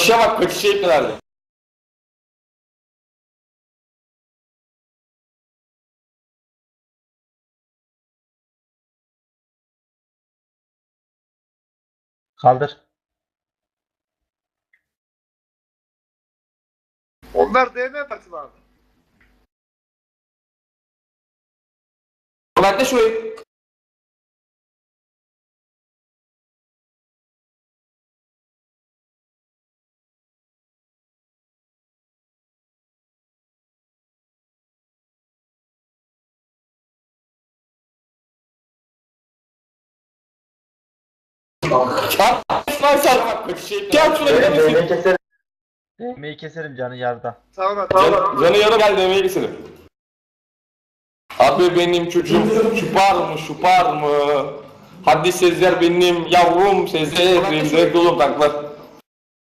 Kaçışa bak kaçışa ipnelerdi. Kaldır. Onlar DM parti abi. Ömer'de şurayı. Çarp lan sen bak kaçışa ipnelerdi. Çarp şuna gidemesin. keserim. Değmeyi keserim canı yarda. Tamam abi. Can, canı yarı gel demeye gitsin. Abi benim çocuğum şupar mı şupar mı? Hadi Sezer benim yavrum Sezer'im zevk dolu tanklar.